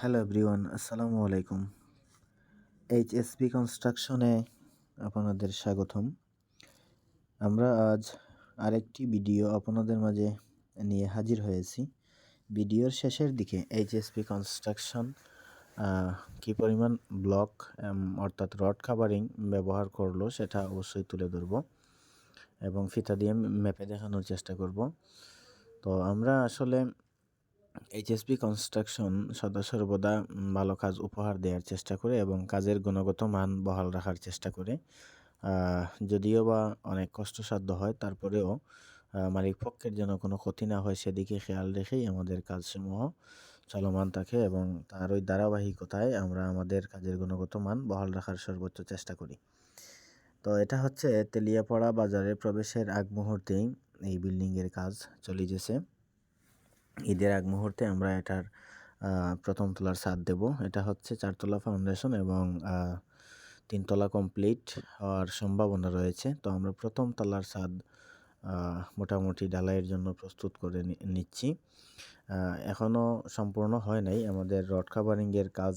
Hello everyone, আসসালামু আলাইকুম। HSP কনস্ট্রাকশনে আপনাদের স্বাগতম। আমরা আজ আরেকটি ভিডিও আপনাদের মাঝে নিয়ে হাজির হয়েছি। ভিডিওর শেষের দিকে এইচএসপি কনস্ট্রাকশন কী পরিমাণ ব্লক অর্থাৎ রড কাভারিং ব্যবহার করল সেটা অবশ্যই তুলে ধরব এবং ফিতা দিয়ে ম্যাপে দেখানোর চেষ্টা করব। তো আমরা আসলে এইচএসপি কনস্ট্রাকশন সদা সর্বদা ভালো কাজ উপহার দেওয়ার চেষ্টা করে এবং কাজের গুণগত মান বহাল রাখার চেষ্টা করে। যদিও বা অনেক কষ্টসাধ্য হয়, তারপরেও মালিক পক্ষের যেন কোনো ক্ষতি না হয় সেদিকে খেয়াল রেখেই আমাদের কাজসমূহ চলমান থাকে এবং তার ওই ধারাবাহিকতায় আমরা আমাদের কাজের গুণগত মান বহাল রাখার সর্বোচ্চ চেষ্টা করি। তো এটা হচ্ছে তেলিয়াপাড়া বাজারে প্রবেশের আগ মুহূর্তেই এই বিল্ডিংয়ের কাজ চলে গেছে ঈদের আগ মুহূর্তে আমরা এটার প্রথম তলার ছাদ দেব। এটা হচ্ছে চারতলা ফাউন্ডেশন এবং তিনতলা কমপ্লিট হওয়ার সম্ভাবনা রয়েছে। তো আমরা প্রথম তলার ছাদ মোটামুটি ডালাইয়ের জন্য প্রস্তুত করে নিচ্ছি। এখনও সম্পূর্ণ হয় নাই। আমাদের রড কাভারিংয়ের কাজ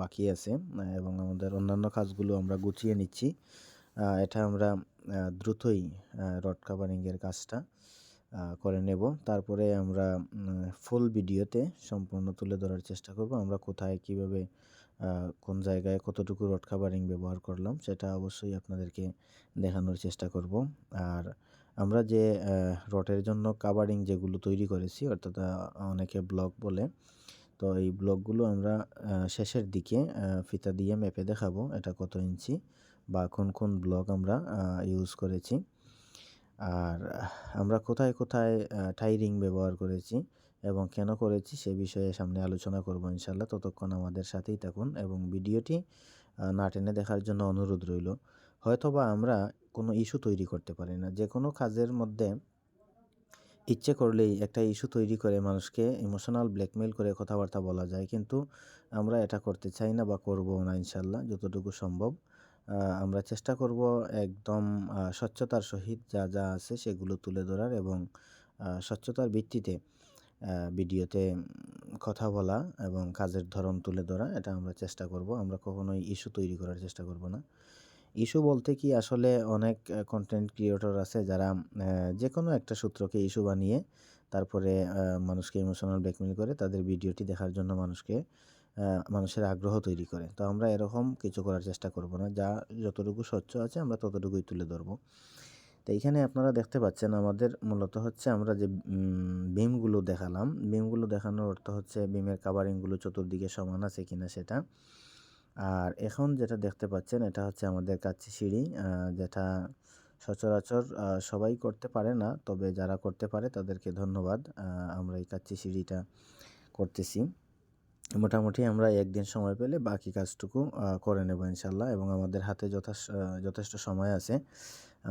বাকি আছে এবং আমাদের অন্যান্য কাজগুলো আমরা গুছিয়ে নিচ্ছি। এটা আমরা দ্রুতই রড কাভারিংয়ের কাজটা করে নেব। তারপরে আমরা ফুল ভিডিওতে সম্পূর্ণ তুলে ধরার চেষ্টা করব। আমরা কোথায় কীভাবে কোন জায়গায় কতটুকু রড কাভারিং ব্যবহার করলাম সেটা অবশ্যই আপনাদেরকে দেখানোর চেষ্টা করব। আর আমরা যে রটের জন্য কাভারিং যেগুলো তৈরি করেছি, অর্থাৎ অনেকে ব্লক বলে, তো এই ব্লকগুলো আমরা শেষের দিকে ফিতা দিয়ে মেপে দেখাবো এটা কত ইঞ্চি বা কোন কোন ব্লক আমরা ইউজ করেছি। আর আমরা কোথায় কোথায় টাইরিং ব্যবহার করেছি এবং কেন করেছি সে বিষয়ে সামনে আলোচনা করব ইনশাল্লাহ। ততক্ষণ আমাদের সাথেই থাকুন এবং ভিডিওটি না টেনে দেখার জন্য অনুরোধ রইল। হয়তোবা আমরা কোনো ইস্যু তৈরি করতে পারি না। যে কোনো কাজের মধ্যে ইচ্ছে করলেই একটা ইস্যু তৈরি করে মানুষকে ইমোশনাল ব্ল্যাকমেল করে কথাবার্তা বলা যায়। কিন্তু আমরা এটা করতে চাই না বা করব না ইনশাল্লাহ, যতটুকু সম্ভব। আমরা চেষ্টা করব একদম স্বচ্ছতার সহিত যা যা আছে সেগুলো তুলে ধরার এবং স্বচ্ছতার ভিত্তিতে ভিডিওতে কথা বলা এবং কাজের ধরন তুলে ধরা, এটা আমরা চেষ্টা করব। আমরা কখনোই ইস্যু তৈরি করার চেষ্টা করব না। ইস্যু বলতে কি আসলে অনেক কন্টেন্ট ক্রিয়েটর আছে যারা যে কোনো একটা সূত্রকে ইস্যু বানিয়ে তারপরে মানুষকে ইমোশনাল ব্ল্যাকমেল করে, তাদের ভিডিওটি দেখার জন্য মানুষকে মানুষের আগ্রহ তৈরি করে। তো আমরা এরকম কিছু করার চেষ্টা করব না। যা যতটুকু স্বচ্ছ আছে আমরা ততটুকুই তুলে ধরবো। তো এইখানে আপনারা দেখতে পাচ্ছেন আমাদের মূলত হচ্ছে আমরা যে বিমগুলো দেখালাম। বিমগুলো দেখানোর অর্থ হচ্ছে বিমের কাভারিংগুলো চতুর্দিকে সমান আছে কিনা সেটা। আর এখন যেটা দেখতে পাচ্ছেন এটা হচ্ছে আমাদের কাছে সিঁড়ি যেটা সচরাচর সবাই করতে পারে না। তবে যারা করতে পারে তাদেরকে ধন্যবাদ। আমরা এই কাচ্চি সিঁড়িটা করতেছি। মোটামুটি আমরা একদিন সময় পেলে বাকি কাজটুকু করে নেব ইনশাল্লাহ এবং আমাদের হাতে যথেষ্ট সময় আছে।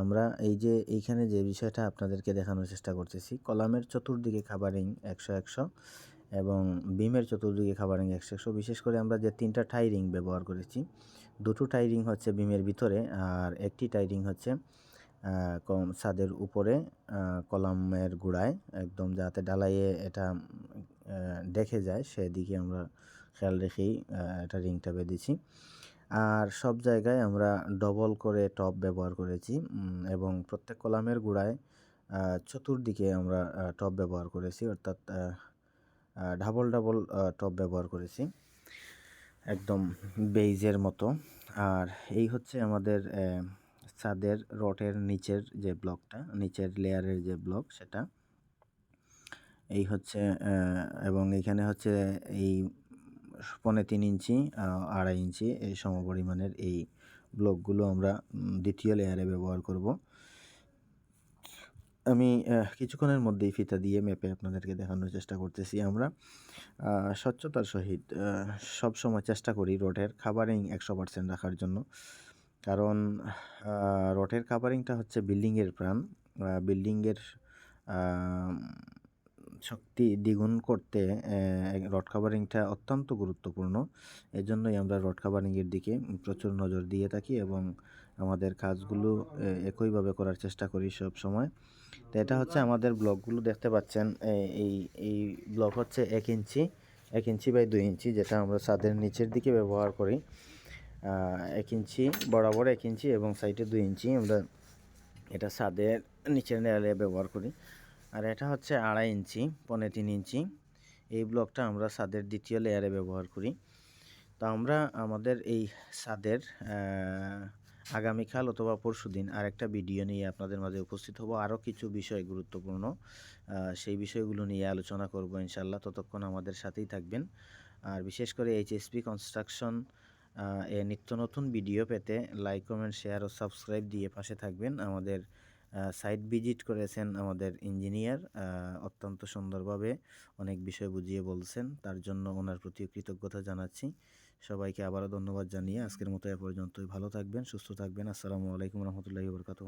আমরা এই যে এইখানে যে বিষয়টা আপনাদেরকে দেখানোর চেষ্টা করতেছি, কলামের চতুর্দিকে খাবারিং একশো একশো এবং বিমের চতুর্দিকে খাবারিং একশো একশো। বিশেষ করে আমরা যে তিনটা টাইরিং ব্যবহার করেছি, দুটো টাইরিং হচ্ছে বিমের ভিতরে আর একটি টাইরিং হচ্ছে কম ছাদের উপরে কলামের গোড়ায় একদম যাতে ডালাইয়ে এটা দেখে যায়, সেদিকে আমরা খেয়াল রেখেই এটা রিংটা বেঁধেছি। আর সব জায়গায় আমরা ডবল করে টপ ব্যবহার করেছি এবং প্রত্যেক কলামের গোড়ায় চতুর্দিকে আমরা টপ ব্যবহার করেছি, অর্থাৎ ডাবল ডাবল টপ ব্যবহার করেছি। একদম বেইজের মতো। আর এই হচ্ছে আমাদের ছাদের রটের নিচের যে ব্লকটা, নিচের লেয়ারের যে ব্লক, সেটা। এই হচ্ছে এবং এখানে হচ্ছে এই পনে তিন ইঞ্চি আড়াই ইঞ্চি এই সমপরিমাণের এই ব্লকগুলো আমরা দ্বিতীয় লেয়ারে ব্যবহার করব। আমি কিছুক্ষণের মধ্যেই ফিতা দিয়ে মেপে আপনাদেরকে দেখানোর চেষ্টা করতেছি আমরা। স্বচ্ছতার সহিত সব সময় চেষ্টা করি রোডের খাবারিং একশো পার্সেন্ট রাখার জন্য। কারণ রটের খাবারিংটা হচ্ছে বিল্ডিংয়ের প্রাণ। বিল্ডিংয়ের শক্তি দ্বিগুণ করতে রড কাভারিংটা অত্যন্ত গুরুত্বপূর্ণ। এজন্যই আমরা রড কাভারিংয়ের দিকে প্রচুর নজর দিয়ে থাকি এবং আমাদের কাজগুলো একইভাবে করার চেষ্টা করি সব সময় তো এটা হচ্ছে আমাদের ব্লকগুলো দেখতে পাচ্ছেন এই এই ব্লক হচ্ছে এক ইঞ্চি এক ইঞ্চি বাই দুই ইঞ্চি, যেটা আমরা ছাদের নিচের দিকে ব্যবহার করি। এক ইঞ্চি বরাবর এক ইঞ্চি এবং সাইডে দুই ইঞ্চি আমরা এটা ছাদের নিচের দেয়ালে ব্যবহার করি। আর এটা হচ্ছে আড়াই ইঞ্চি পনে তিন ইঞ্চি। এই ব্লকটা আমরা ছাদের দ্বিতীয় লেয়ারে ব্যবহার করি। তো আমরা আমাদের এই ছাদের আগামীকাল অথবা পরশু দিন আরেকটা ভিডিও নিয়ে আপনাদের মাঝে উপস্থিত হব। আরও কিছু বিষয় গুরুত্বপূর্ণ সেই বিষয়গুলো নিয়ে আলোচনা করব ইনশাল্লাহ ততক্ষণ আমাদের সাথেই থাকবেন। আর বিশেষ করে এইচএসপি কনস্ট্রাকশন এ নিত্য নতুন ভিডিও পেতে লাইক কমেন্ট শেয়ার ও সাবস্ক্রাইব দিয়ে পাশে থাকবেন আমাদের সাইট ভিজিট করেছেন আমাদের ইঞ্জিনিয়ার অত্যন্ত সুন্দরভাবে অনেক বিষয় বুঝিয়ে বলছেন। তার জন্য ওনার প্রতি কৃতজ্ঞতা জানাচ্ছি। সবাইকে আবারও ধন্যবাদ জানিয়ে আজকের মতো এ পর্যন্তই। ভালো থাকবেন, সুস্থ থাকবেন। আসসালামু আলাইকুম রহমতুল্লাহি বরকাতু